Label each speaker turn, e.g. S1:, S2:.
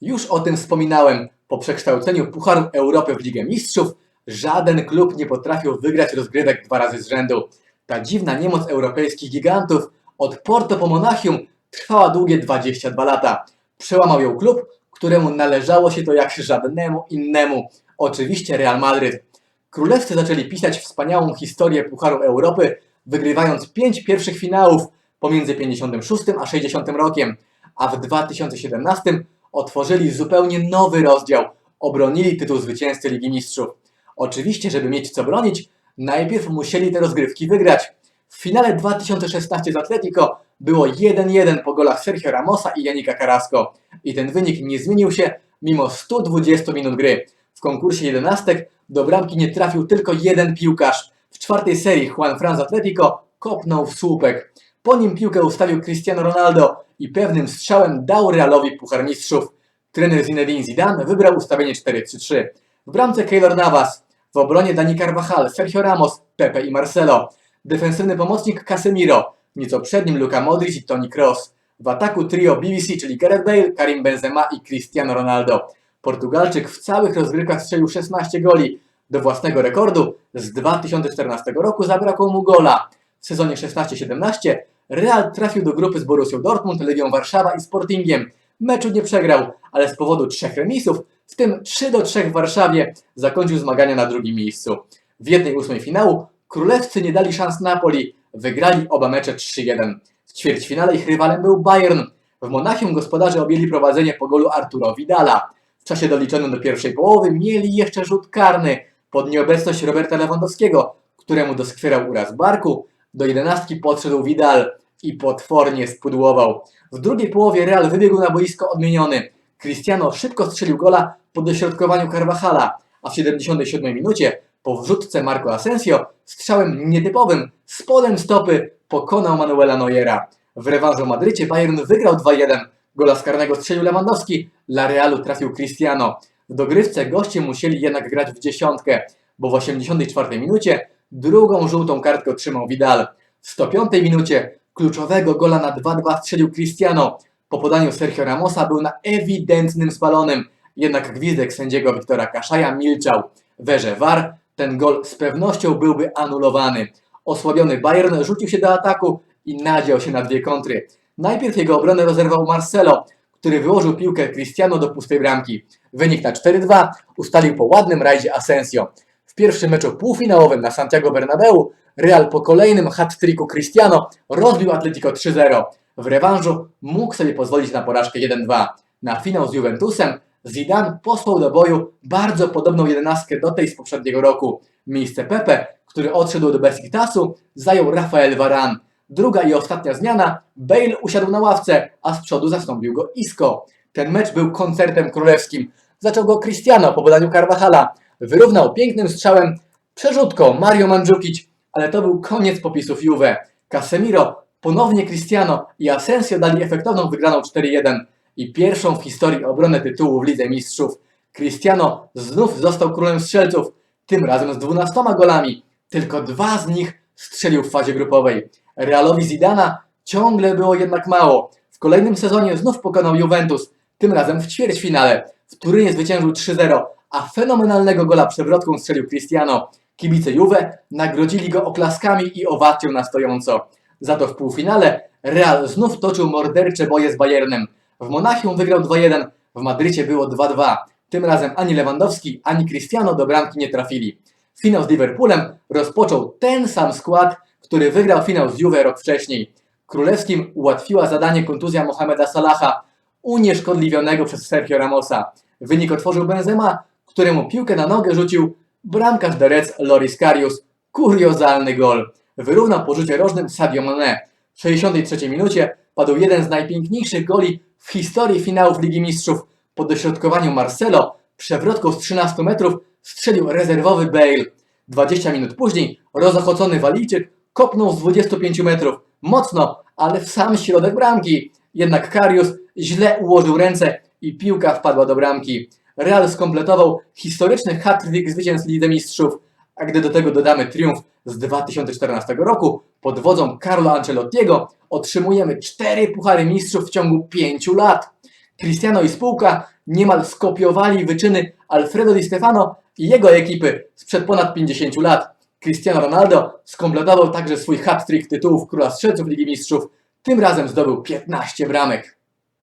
S1: Już o tym wspominałem. Po przekształceniu Pucharu Europy w Ligę Mistrzów żaden klub nie potrafił wygrać rozgrywek dwa razy z rzędu. Ta dziwna niemoc europejskich gigantów od Porto po Monachium trwała długie 22 lata. Przełamał ją klub, któremu należało się to jak żadnemu innemu. Oczywiście Real Madryt. Królewscy zaczęli pisać wspaniałą historię Pucharu Europy, wygrywając pięć pierwszych finałów pomiędzy 56 a 60 rokiem, a w 2017 otworzyli zupełnie nowy rozdział. Obronili tytuł zwycięzcy Ligi Mistrzów. Oczywiście, żeby mieć co bronić, najpierw musieli te rozgrywki wygrać. W finale 2016 z Atletico było 1-1 po golach Sergio Ramosa i Janika Carrasco. I ten wynik nie zmienił się mimo 120 minut gry. W konkursie jedenastek do bramki nie trafił tylko jeden piłkarz. W czwartej serii Juan Fran z Atletico kopnął w słupek. Po nim piłkę ustawił Cristiano Ronaldo i pewnym strzałem dał Realowi Puchar Mistrzów. Trener Zinedine Zidane wybrał ustawienie 4-3-3. W bramce Keylor Navas, w obronie Dani Carvajal, Sergio Ramos, Pepe i Marcelo. Defensywny pomocnik Casemiro, nieco przed nim Luka Modric i Toni Kroos. W ataku trio BBC, czyli Gareth Bale, Karim Benzema i Cristiano Ronaldo. Portugalczyk w całych rozgrywkach strzelił 16 goli. Do własnego rekordu z 2014 roku zabrakło mu gola. W sezonie 16-17 Real trafił do grupy z Borussią Dortmund, Legią Warszawa i Sportingiem. Meczu nie przegrał, ale z powodu trzech remisów, w tym 3 do 3 w Warszawie, zakończył zmagania na drugim miejscu. W jednej ósmej finału królewscy nie dali szans Napoli, wygrali oba mecze 3-1. W ćwierćfinale ich rywalem był Bayern. W Monachium gospodarze objęli prowadzenie po golu Arturo Vidala. W czasie doliczonym do pierwszej połowy mieli jeszcze rzut karny pod nieobecność Roberta Lewandowskiego, któremu doskwierał uraz barku. Do jedenastki podszedł Vidal i potwornie spudłował. W drugiej połowie Real wybiegł na boisko odmieniony. Cristiano szybko strzelił gola po dośrodkowaniu Carvajala, a w 77 minucie po wrzutce Marco Asensio strzałem nietypowym spodem stopy pokonał Manuela Neuera. W rewanżu w Madrycie Bayern wygrał 2-1. Gola z karnego strzelił Lewandowski, dla Realu trafił Cristiano. W dogrywce goście musieli jednak grać w dziesiątkę, bo w 84 minucie drugą żółtą kartkę otrzymał Vidal. W 105 minucie kluczowego gola na 2-2 strzelił Cristiano. Po podaniu Sergio Ramosa był na ewidentnym spalonym, jednak gwizdek sędziego Wiktora Kaszaja milczał. W erze VAR ten gol z pewnością byłby anulowany. Osłabiony Bayern rzucił się do ataku i nadział się na dwie kontry. Najpierw jego obronę rozerwał Marcelo, który wyłożył piłkę Cristiano do pustej bramki. Wynik na 4-2 ustalił po ładnym rajdzie Asensio. Pierwszym meczu półfinałowym na Santiago Bernabeu Real po kolejnym hat-tricku Cristiano rozbił Atletico 3-0. W rewanżu mógł sobie pozwolić na porażkę 1-2. Na finał z Juventusem Zidane posłał do boju bardzo podobną jedenastkę do tej z poprzedniego roku. Miejsce Pepe, który odszedł do Besiktasu, zajął Rafael Varane. Druga i ostatnia zmiana, Bale usiadł na ławce, a z przodu zastąpił go Isco. Ten mecz był koncertem królewskim. Zaczął go Cristiano po podaniu Carvajala. Wyrównał pięknym strzałem przerzutką Mario Mandzukic, ale to był koniec popisów Juve. Casemiro, ponownie Cristiano i Asensio dali efektowną wygraną 4-1 i pierwszą w historii obronę tytułu w Lidze Mistrzów. Cristiano znów został królem strzelców, tym razem z 12 golami. Tylko dwa z nich strzelił w fazie grupowej. Realowi Zidana ciągle było jednak mało. W kolejnym sezonie znów pokonał Juventus, tym razem w ćwierćfinale. W Turynie zwyciężył 3-0, a fenomenalnego gola przewrotką strzelił Cristiano. Kibice Juve nagrodzili go oklaskami i owacją na stojąco. Za to w półfinale Real znów toczył mordercze boje z Bayernem. W Monachium wygrał 2-1, w Madrycie było 2-2. Tym razem ani Lewandowski, ani Cristiano do bramki nie trafili. Finał z Liverpoolem rozpoczął ten sam skład, który wygrał finał z Juve rok wcześniej. Królewskim ułatwiła zadanie kontuzja Mohameda Salaha, unieszkodliwionego przez Sergio Ramosa. Wynik otworzył Benzema, któremu piłkę na nogę rzucił bramkarz Reds Loris Karius. Kuriozalny gol. Wyrównał po rzucie rożnym Sadio Mane. W 63 minucie padł jeden z najpiękniejszych goli w historii finałów Ligi Mistrzów. Po dośrodkowaniu Marcelo przewrotką z 13 metrów strzelił rezerwowy Bale. 20 minut później rozochocony Walijczyk kopnął z 25 metrów. Mocno, ale w sam środek bramki. Jednak Karius źle ułożył ręce i piłka wpadła do bramki. Real skompletował historyczny hat-trick zwycięstw Lidze Mistrzów. A gdy do tego dodamy triumf z 2014 roku pod wodzą Carlo Ancelottiego, otrzymujemy cztery puchary mistrzów w ciągu pięciu lat. Cristiano i spółka niemal skopiowali wyczyny Alfredo Di Stefano i jego ekipy sprzed ponad 50 lat. Cristiano Ronaldo skompletował także swój hat-trick tytułów Króla Strzelców Ligi Mistrzów. Tym razem zdobył 15 bramek.